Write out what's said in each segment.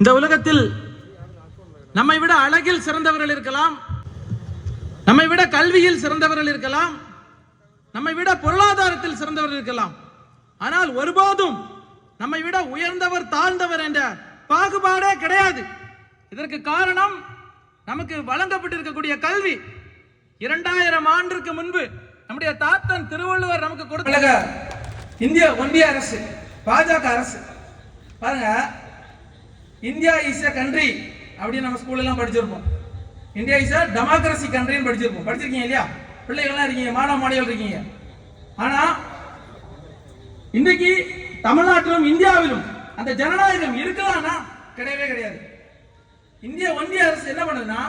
இந்த உலகத்தில் நம்மை விட அழகில் சிறந்தவர்கள் இருக்கலாம் நம்மை விட கல்வியில் சிறந்தவர்கள் இருக்கலாம் நம்மை விட பொருளாதாரத்தில் சிறந்தவர்கள் இருக்கலாம். ஆனால் ஒருபோதும் நம்மை விட உயர்ந்தவர் தாழ்ந்தவர் என்ற பாகுபாடே கிடையாது. இதற்கு காரணம் நமக்கு வழங்கப்பட்டிருக்கக்கூடிய கல்வி. இரண்டாயிரம் ஆண்டிற்கு முன்பு நம்முடைய தாத்தன் திருவள்ளுவர் நமக்கு கொடுத்த இந்திய ஒன்றிய அரசு பாஜக அரசு. பாருங்க இந்தியா இஸ் அ கண்ட்ரி அப்படின்னு நம்ம ஸ்கூல்ல எல்லாம் படிச்சிருப்போம். இந்தியா இஸ் அ டெமோக்ரஸி கண்ட்ரின்னு படிச்சிருப்போம். படிச்சிருக்கீங்க இல்லையா? பிள்ளைகள்லாம் இருக்கீங்க மாணவ மாணவிகள் இருக்கீங்க. ஆனா இன்றைக்கு தமிழ்நாட்டிலும் இந்தியாவிலும் அந்த ஜனநாயகம் இருக்கலாம்னா கிடையவே கிடையாது. இந்திய ஒன்றிய அரசு என்ன பண்ணுதுன்னா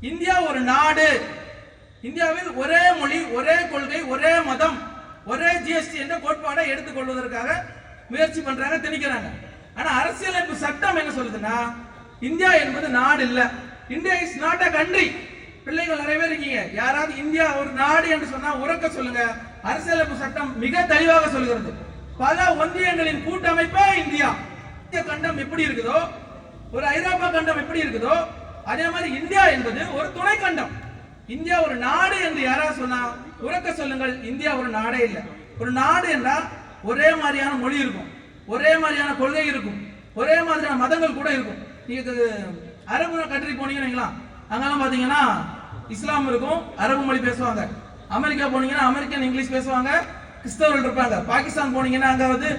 இந்தியா ஒரு நாடு. இந்தியாவில் ஒரே மொழி ஒரே கொள்கை ஒரே மதம் ஒரே ஜிஎஸ்டி என்ற கோட்பாடை எடுத்துக்கொள்வதற்காக முயற்சி பண்றாங்க திணிக்கிறாங்க. ஆனா அரசியலமைப்பு சட்டம் என்ன சொல்லுதுன்னா இந்தியா என்பது நாடு இல்ல. India is not a country பிள்ளைகள் நிறைய பேர் இருக்கீங்க. யாராவது இந்தியா ஒரு நாடு என்று சொன்னா உறக்க சொல்லுங்க. அரசியலமைப்பு சட்டம் மிக தெளிவாக சொல்கிறது. பல ஒன்றியங்களின் கூட்டமைப்பே இந்தியா. இந்திய கண்டம் எப்படி இருக்குதோ ஒரு ஐரோப்பா கண்டம் எப்படி இருக்குதோ அதே மாதிரி இந்தியா என்பது ஒரு துணை கண்டம். இந்தியா ஒரு நாடு என்று யாராவது சொன்னா உறக்க சொல்லுங்கள் இந்தியா ஒரு நாடே இல்லை. ஒரு நாடு என்றால் ஒரே மாதிரியான மொழி இருக்கும். ஒரே மாதிரியான கொள்கை இருக்கும். ஒரே மாதிரியான மதங்கள் கூட இருக்கும். நீங்க அரபு கண்ட்ரி போனீங்கன்னு அங்கெல்லாம் பாத்தீங்கன்னா இஸ்லாம் இருக்கும் அரபு மொழி பேசுவாங்க. அமெரிக்கா போனீங்கன்னா அமெரிக்கன் இங்கிலீஷ் பேசுவாங்க கிறிஸ்தவர்கள் இருப்பாங்க. பாகிஸ்தான் போனீங்கன்னா அங்க வந்து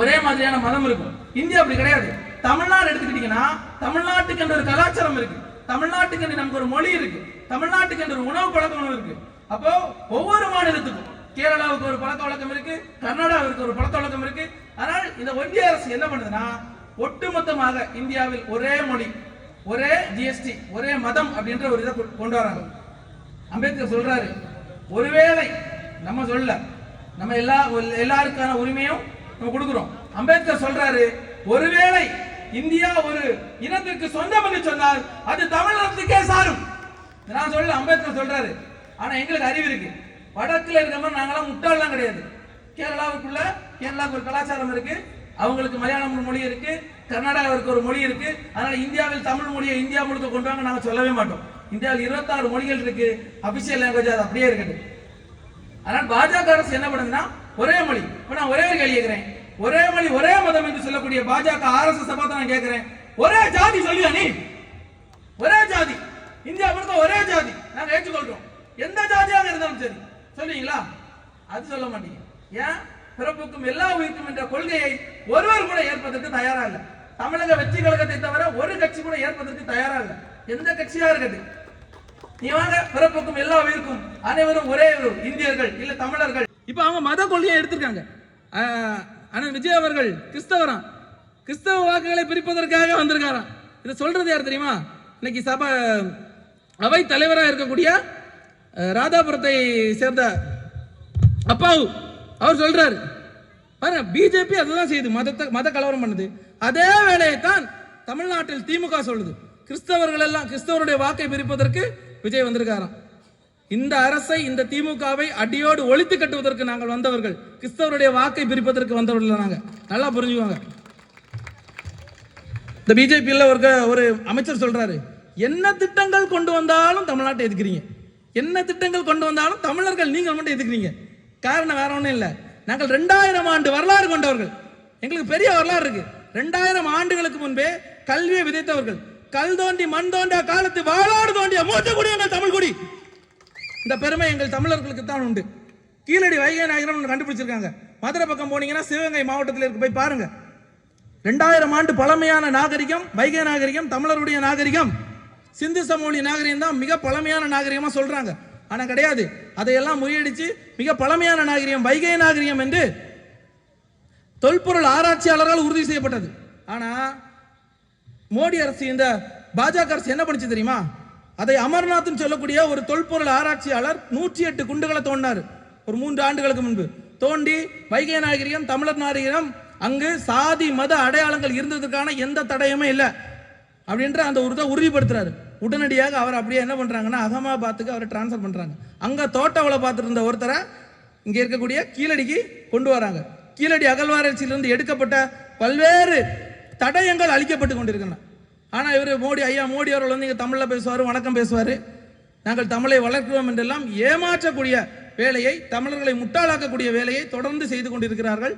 ஒரே மாதிரியான மதம் இருக்கும். இந்தியா அப்படி கிடையாது. தமிழ்நாடு எடுத்துக்கிட்டீங்கன்னா தமிழ்நாட்டுக்கு என்ற ஒரு கலாச்சாரம் இருக்கு. தமிழ்நாட்டுக்கு நமக்கு ஒரு மொழி இருக்கு. தமிழ்நாட்டுக்கு என்ற ஒரு உணவு பழக்கம் இருக்கு. அப்போ ஒவ்வொரு மாநிலத்துக்கும் கேரளாவுக்கு ஒரு பழக்க வழக்கம் இருக்கு கர்நாடகாவிற்கு ஒரு பழக்க வழக்கம் இருக்கு. ஆனால் இந்த ஒன்றிய அரசு என்ன பண்ணுதுன்னா ஒட்டுமொத்தமாக இந்தியாவில் ஒரே மொழி ஒரே ஜிஎஸ்டி ஒரே மதம் அப்படின்ற ஒரு இதை கொண்டு வராங்க. அம்பேத்கர் சொல்றாரு ஒருவேளை நம்ம சொல்ல நம்ம எல்லா எல்லாருக்கான உரிமையும் நம்ம கொடுக்குறோம். அம்பேத்கர் சொல்றாரு ஒருவேளை இந்தியா ஒரு இனத்திற்கு சொந்தம் என்று சொன்னால் அது தமிழகத்துக்கே சாரும். நான் சொல்ல அம்பேத்கர் சொல்றாரு. ஆனா எங்களுக்கு அறிவு இருக்கு. வடக்கில் இருக்க மாதிரி நாங்களாம் முட்டாள்லாம் கிடையாது. கேரளாவுக்குள்ள கேரளாவுக்கு ஒரு கலாச்சாரம் இருக்கு. அவங்களுக்கு மலையாளம் மொழி இருக்கு. கர்நாடகாவிற்கு ஒரு மொழி இருக்கு. அதனால இந்தியாவில் தமிழ் மொழியை இந்தியா முழுக்க கொண்டு வாங்க நாங்கள் சொல்லவே மாட்டோம். இந்தியாவில் இருபத்தாறு மொழிகள் இருக்கு. அபிஷியல் லாங்குவேஜ் அது அப்படியே இருக்குது. ஆனால் பாஜக அரசு என்ன பண்ணுதுன்னா ஒரே மொழி. இப்போ நான் ஒரே ஒரு கேள்வி கேட்கிறேன். ஒரே மொழி ஒரே மதம் என்று சொல்லக்கூடிய பாஜக ஆர்எஸ்எஸ் பார்த்து நான் கேட்கிறேன். ஒரே ஜாதி சொல்லியா நீ. ஒரே ஜாதி. இந்தியா முழுக்க ஒரே ஜாதி. நாங்கள் ஏற்றுக்கொள்கிறோம் எந்த ஜாதியாக இருந்தாலும் சரி. சொல்லுவீங்களா அது சொல்ல மாட்டீங்க. ஏன்? பிறப்புக்கும் எல்லா உயிருக்கும் என்ற கொள்கையை ஒருவர் கூட ஏற்பதற்கு தயாரா இல்லை. தமிழக வெற்றி கழகத்தை தவிர ஒரு கட்சி கூட ஏற்பதற்கு தயாரா இல்லை. எந்த கட்சியா இருக்குது? நீ வாங்க பிறப்புக்கும் எல்லா உயிருக்கும் அனைவரும் ஒரே ஒரு இந்தியர்கள் இல்ல தமிழர்கள். இப்ப அவங்க மத கொள்கையை எடுத்திருக்காங்க. ஆஹ், அண்ணன் விஜய் அவர்கள் கிறிஸ்தவராம். கிறிஸ்தவ வாக்குகளை பிரிப்பதற்காக வந்திருக்காராம். இதை சொல்றது யார் தெரியுமா? இன்னைக்கு சபை அவை தலைவராக இருக்கக்கூடிய ராதாபுரத்தை சேர்ந்த அப்பாவு அவர் சொல்றாரு. பாருங்க பிஜேபி அதுதான் செய்யுது. மதத்தை மத கலவரம் பண்ணுது. அதே வேலையை தான் தமிழ்நாட்டில் திமுக சொல்லுது. கிறிஸ்தவர்கள் எல்லாம் கிறிஸ்தவருடைய வாக்கை பிரிப்பதற்கு விஜய் வந்திருக்காராம். இந்த அரசை இந்த திமுகவை அடியோடு ஒழித்து கட்டுவதற்கு நாங்கள் வந்தவர்கள். கிறிஸ்தவருடைய வாக்கை பிரிப்பதற்கு வந்தவர்கள் நாங்கள் நல்லா புரிஞ்சுக்குவாங்க இந்த பிஜேபியில் ஒரு ஒரு அமைச்சர் சொல்றாரு. என்ன திட்டங்கள் கொண்டு வந்தாலும் தமிழ்நாட்டை எதுக்குறீங்க என்ன திட்டங்கள் கொண்டு வந்தாலும் தமிழர்கள் நீங்கள் மட்டும் எதுக்குறீங்க? காரணம் வேற ஒன்றும் இல்லை. நாங்கள் ரெண்டாயிரம் ஆண்டு வரலாறு கொண்டவர்கள். எங்களுக்கு பெரிய வரலாறு இருக்கு. ரெண்டாயிரம் ஆண்டுகளுக்கு முன்பே கல்வியை விதைத்தவர்கள். கல் தோண்டி மண் தோண்டிய காலத்து வாழாடு தோண்டிய மூத்த குடி எங்கள் தமிழ் குடி. இந்த பெருமை எங்கள் தமிழர்களுக்கு தான் உண்டு. கீழடி வைகை நாயகரம் ஒன்று கண்டுபிடிச்சிருக்காங்க. மதுரை பக்கம் போனீங்கன்னா சிவகங்கை மாவட்டத்தில் இருக்கு. போய் பாருங்க. ரெண்டாயிரம் ஆண்டு பழமையான நாகரிகம் வைகை நாகரிகம் தமிழருடைய நாகரிகம். சிந்து சமவெளி நாகரிகம் தான் மிக பழமையான நாகரிகமாக சொல்கிறாங்க ஆனால் கிடையாது. அதையெல்லாம் முறியடித்து மிக பழமையான நாகரிகம் வைகை நாகரிகம் என்று தொல்பொருள் ஆராய்ச்சியாளரால் உறுதி செய்யப்பட்டது. ஆனால் மோடி அரசு இந்த பாஜக அரசு என்ன பண்ணிச்சு தெரியுமா? அதை அமர்நாத்னு சொல்லக்கூடிய ஒரு தொல்பொருள் ஆராய்ச்சியாளர் நூற்றி எட்டு குண்டுகளை தோண்டினார். ஒரு மூன்று ஆண்டுகளுக்கு முன்பு. தோண்டி வைகை நாகரிகம் தமிழர் நாகரிகம் அங்கு சாதி மத அடையாளங்கள் இருந்ததுக்கான எந்த தடையுமே இல்லை. அப்படின்ற அந்த ஒரு இதை உறுதிப்படுத்துறாரு. உடனடியாக அவர் அப்படியே என்ன பண்ணுறாங்கன்னா அகமாபாத்துக்கு அவரை டிரான்ஸ்ஃபர் பண்ணுறாங்க அங்கே தோட்ட பார்த்துட்டு இருந்த ஒருத்தரை இங்கே இருக்கக்கூடிய கீழடிக்கு கொண்டு வராங்க. கீழடி அகழ்வாராய்ச்சியிலிருந்து எடுக்கப்பட்ட பல்வேறு தடயங்கள் அளிக்கப்பட்டு கொண்டிருக்கின்றன. ஆனால் இவர் மோடி ஐயா மோடி அவர்கள் வந்து இங்கே தமிழில் பேசுவார் வணக்கம் பேசுவார். நாங்கள் தமிழை வளர்க்கிறோம் என்றெல்லாம் ஏமாற்றக்கூடிய வேலையை தமிழர்களை முட்டாளாக்கக்கூடிய வேலையை தொடர்ந்து செய்து கொண்டிருக்கிறார்கள்.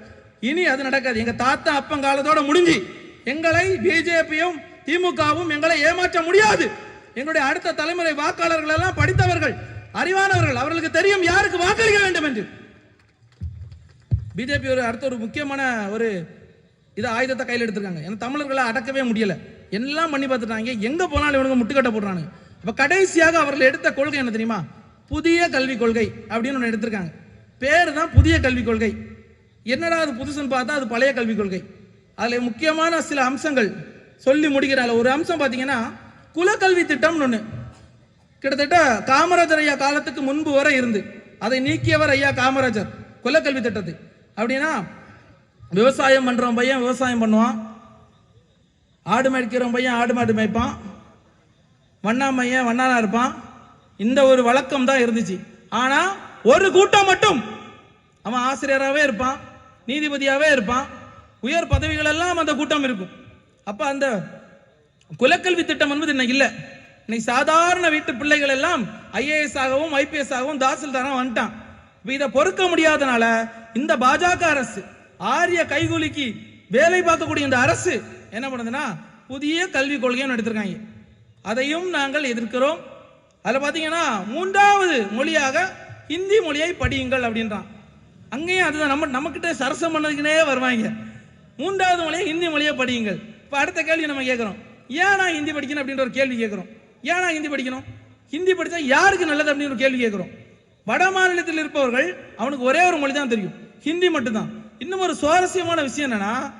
இனி அது நடக்காது. எங்கள் தாத்தா அப்பங்காலத்தோட முடிஞ்சு எங்களை பிஜேபியும் திமுகவும் எங்களை ஏமாற்ற முடியாது. எங்களுடைய அடுத்த தலைமுறை வாக்காளர்கள் எல்லாம் படித்தவர்கள் அறிவானவர்கள் அவர்களுக்கு தெரியும் யாருக்கு வாக்களிக்க வேண்டும் என்று. பிஜேபி ஒரு அடுத்த ஒரு முக்கியமான ஒரு இதை ஆயுதத்தை கையில் எடுத்திருக்காங்க. ஏன்னா தமிழர்களை அடக்கவே முடியல. எல்லாம் பண்ணி பார்த்துட்டாங்க. எங்க போனாலும் இவனுங்க முட்டுக்கட்டை போடுறானுங்க. இப்போ கடைசியாக அவர்கள் எடுத்த கொள்கை என்ன தெரியுமா? புதிய கல்விக் கொள்கை அப்படின்னு ஒன்று எடுத்திருக்காங்க. பேர் தான் புதிய கல்விக் கொள்கை. என்னடா அது புதுசுன்னு பார்த்தா அது பழைய கல்விக் கொள்கை. அதில் முக்கியமான சில அம்சங்கள் சொல்லி முடிக்கிறாங்க ஒரு அம்சம் பார்த்தீங்கன்னா குலக்கல்வி திட்டம்னு ஒன்று கிட்டத்தட்ட காமராஜர் ஐயா காலத்துக்கு முன்பு வரை இருந்து அதை நீக்கியவர் ஐயா காமராஜர் குலக்கல்வி திட்டத்தை. அப்படின்னா விவசாயம் பண்றவன் பையன் விவசாயம் பண்ணுவான். ஆடு மேய்க்கிறவன் பையன் ஆடு மாடு மேய்ப்பான். வண்ணாமையன் வண்ணானா இருப்பான். இந்த ஒரு வழக்கம் தான் இருந்துச்சு. ஆனால் ஒரு கூட்டம் மட்டும். அவன் ஆசிரியராகவே இருப்பான் நீதிபதியாகவே இருப்பான். உயர் பதவிகள் எல்லாம் அந்த கூட்டம் இருக்கும். அப்போ அந்த குலக்கல்வி திட்டம் என்பது இன்னைக்கு இல்லை. இன்னைக்கு சாதாரண வீட்டு பிள்ளைகள் எல்லாம் ஐஏஎஸ் ஆகவும் ஐபிஎஸ் ஆகவும் தாசில்தாராக வந்துட்டான். இப்போ இதை பொறுக்க முடியாதனால இந்த பாஜக அரசு ஆரிய கைகூலிக்கு வேலை பார்க்கக்கூடிய இந்த அரசு என்ன பண்ணுதுன்னா புதிய கல்விக் கொள்கையும் எடுத்திருக்காங்க. அதையும் நாங்கள் எதிர்க்கிறோம். அதில் பார்த்தீங்கன்னா மூன்றாவது மொழியாக ஹிந்தி மொழியை படியுங்கள் அப்படின்றான். அங்கேயும் அதுதான் நம்ம நம்மக்கிட்ட சரசம் பண்ணதுக்குனே வருவாங்க. மூன்றாவது மொழியை ஹிந்தி மொழியை படியுங்கள். இப்போ அடுத்த கேள்வி நம்ம கேட்குறோம். ஏன் நான் ஹிந்தி படிக்கணும் அப்படின்ற ஒரு கேள்வி கேட்குறோம். ஏன் நான் ஹிந்தி படிக்கணும்? ஹிந்தி படித்தா யாருக்கு நல்லது அப்படின்னு ஒரு கேள்வி கேட்குறோம். வட மாநிலத்தில் இருப்பவர்கள் அவனுக்கு ஒரே ஒரு மொழி தான் தெரியும். ஹிந்தி மட்டும்தான். இன்னும் ஒரு சுவாரஸ்யமான விஷயம் என்னன்னா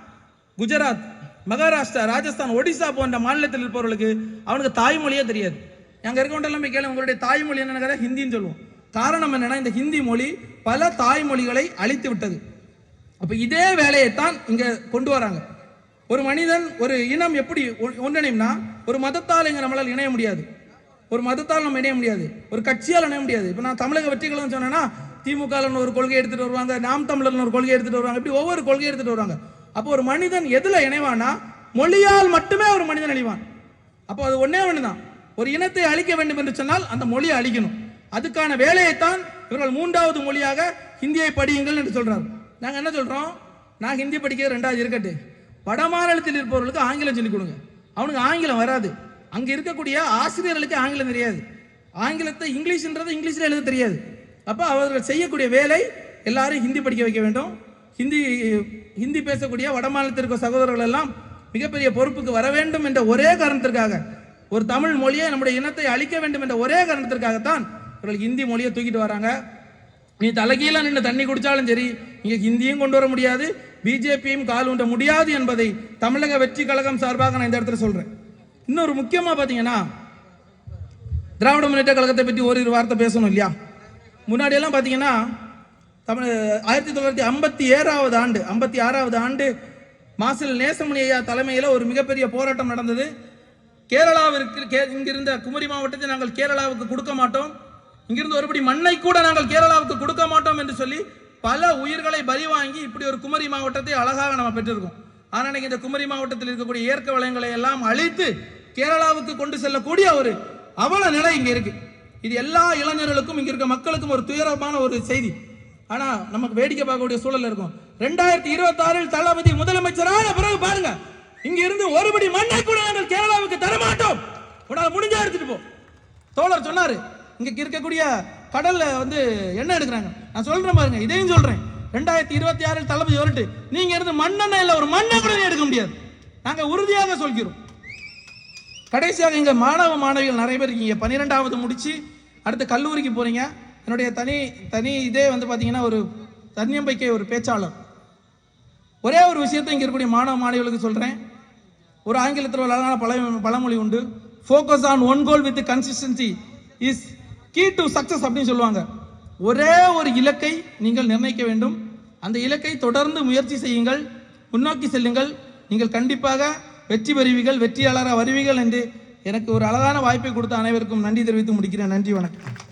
குஜராத் மகாராஷ்டிரா ராஜஸ்தான் ஒடிசா போன்ற மாநிலத்தில் இருப்பவர்களுக்கு அவனுக்கு தாய்மொழியே தெரியாது. அங்க இருக்கவங்கெல்லாம் போய் கேள்வி உங்களுடைய தாய்மொழி என்னன்னு ஹிந்தின்னு சொல்லுவோம். காரணம் என்னன்னா இந்த ஹிந்தி மொழி பல தாய்மொழிகளை அழித்து விட்டது. அப்போ இதே வேலையைத்தான் இங்கே கொண்டு வராங்க. ஒரு மனிதன் ஒரு இனம் எப்படி ஒன்றிணையும்னா ஒரு மதத்தால் இங்கே நம்மளால் இணைய முடியாது. ஒரு மதத்தால் நம்ம இணைய முடியாது. ஒரு கட்சியால் இணைய முடியாது. இப்போ நான் தமிழக வெற்றிகளும் சொன்னேன்னா திமுகலன்னு ஒரு கொள்கை எடுத்துகிட்டு வருவாங்க நாம் தமிழர்னு ஒரு கொள்கை எடுத்துகிட்டு வருவாங்க இப்படி ஒவ்வொரு கொள்கை எடுத்துகிட்டு வருவாங்க. அப்போ ஒரு மனிதன் எதில் இணைவானா மொழியால் மட்டுமே ஒரு மனிதன் அழிவான். அப்போ அது ஒன்றே ஒன்று தான் ஒரு இனத்தை அழிக்க வேண்டும் என்று சொன்னால் அந்த மொழியை அழிக்கணும். அதுக்கான வேலையைத்தான் இவர்கள் மூன்றாவது மொழியாக ஹிந்தியை படியுங்கள் என்று சொல்கிறார் நாங்கள் என்ன சொல்கிறோம் நான் ஹிந்தி படிக்கிறது ரெண்டாவது இருக்கட்டு. வட மாநிலத்தில் இருப்பவர்களுக்கு ஆங்கிலம் சொல்லிக் கொடுங்க. அவனுக்கு ஆங்கிலம் வராது. அங்கே இருக்கக்கூடிய ஆசிரியர்களுக்கு ஆங்கிலம் தெரியாது. ஆங்கிலத்தை இங்கிலீஷ்ன்றது இங்கிலீஷில் எழுத தெரியாது. அப்போ அவர்கள் செய்யக்கூடிய வேலை எல்லாரும் ஹிந்தி படிக்க வைக்க வேண்டும். ஹிந்தி ஹிந்தி பேசக்கூடிய வட மாநிலத்திற்கு சகோதரர்கள் எல்லாம் மிகப்பெரிய பொறுப்புக்கு வர வேண்டும் என்ற ஒரே காரணத்திற்காக ஒரு தமிழ் மொழியை நம்முடைய இனத்தை அழிக்க வேண்டும் என்ற ஒரே காரணத்திற்காகத்தான் இவர்கள் ஹிந்தி மொழியை தூக்கிட்டு வராங்க. நீ தலைகீழ நின்று தண்ணி குடித்தாலும் சரி இங்கே ஹிந்தியும் கொண்டு வர முடியாது. பிஜேபியும் கால் ஊன்ற முடியாது என்பதை தமிழக வெற்றி கழகம் சார்பாக நான் இந்த இடத்துல சொல்றேன். இன்னொரு முக்கியமா பாத்தீங்கன்னா திராவிட முன்னேற்ற கழகத்தை பற்றி ஓரிரு வார்த்தை பேசணும் இல்லையா? முன்னாடி எல்லாம் பாத்தீங்கன்னா தமிழ் ஆயிரத்தி தொள்ளாயிரத்தி ஐம்பத்தி ஏழாவது ஆண்டு ஐம்பத்தி ஆறாவது ஆண்டு மாசில் நேசமணி ஐயா தலைமையில் ஒரு மிகப்பெரிய போராட்டம் நடந்தது. கேரளாவிற்கு கே இங்கிருந்த குமரி மாவட்டத்தை நாங்கள் கேரளாவுக்கு கொடுக்க மாட்டோம். இங்கிருந்து ஒருபடி மண்ணை கூட நாங்கள் கேரளாவுக்கு கொடுக்க மாட்டோம் என்று சொல்லி பல உயிர்களை பலி வாங்கி இப்படி ஒரு குமரி மாவட்டத்தை அழகாக நம்ம பெற்றிருக்கோம். ஆனால் இன்னைக்கு இந்த குமரி மாவட்டத்தில் இருக்கக்கூடிய இயற்கை வளங்களை எல்லாம் அழித்து கேரளாவுக்கு கொண்டு செல்லக்கூடிய ஒரு அவல நிலை இங்கே இருக்கு. இது எல்லா இளைஞர்களுக்கும் இங்கே இருக்க மக்களுக்கும் ஒரு துயரமான ஒரு செய்தி. ஆனால் நமக்கு வேடிக்கை பார்க்கக்கூடிய சூழல் இருக்கும். ரெண்டாயிரத்தி இருபத்தி ஆறில் தளபதி முதலமைச்சரான பிறகு பாருங்க இங்க இருந்து ஒருபடி மண்ணை கூட நாங்கள் கேரளாவுக்கு தரமாட்டோம். உன்னால முடிஞ்சா எடுத்துட்டு போ. தோழர் சொன்னாரு இங்க இருக்கக்கூடிய கடல்ல வந்து என்ன எடுக்கிறாங்க. நான் சொல்றேன் பாருங்க இதையும் சொல்றேன். ரெண்டாயிரத்தி இருபத்தி ஆறில் தளபதி வரட்டு நீங்க இருந்து மண்ணெண்ணெய் இல்ல ஒரு மண்ணை கூட எடுக்க முடியாது. நாங்க உறுதியாக சொல்கிறோம். கடைசியாக இங்க மாணவ மாணவிகள் நிறைய பேர் இருக்கீங்க. பன்னிரெண்டாவது முடிச்சு அடுத்து கல்லூரிக்கு போறீங்க. என்னுடைய தனி தனி இதே வந்து பாத்தீங்கன்னா ஒரு தன்னம்பிக்கை ஒரு பேச்சாளர். ஒரே ஒரு விஷயத்தை இங்க இருக்கக்கூடிய மாணவ மாணவிகளுக்கு சொல்றேன். ஒரு ஆங்கிலத்தில் ஒரு அழகான பழ பழமொழி உண்டு. Focus on one goal with consistency is key to success அப்படின்னு சொல்லுவாங்க. ஒரே ஒரு இலக்கை நீங்கள் நிர்ணயிக்க வேண்டும். அந்த இலக்கை தொடர்ந்து முயற்சி செய்யுங்கள். முன்னோக்கி செல்லுங்கள். நீங்கள் கண்டிப்பாக வெற்றி பெறுவீர்கள். வெற்றியாளராக வருவீர்கள் என்று எனக்கு ஒரு அழகான வாய்ப்பை கொடுத்த அனைவருக்கும் நன்றி தெரிவித்து முடிக்கிறேன். நன்றி வணக்கம்.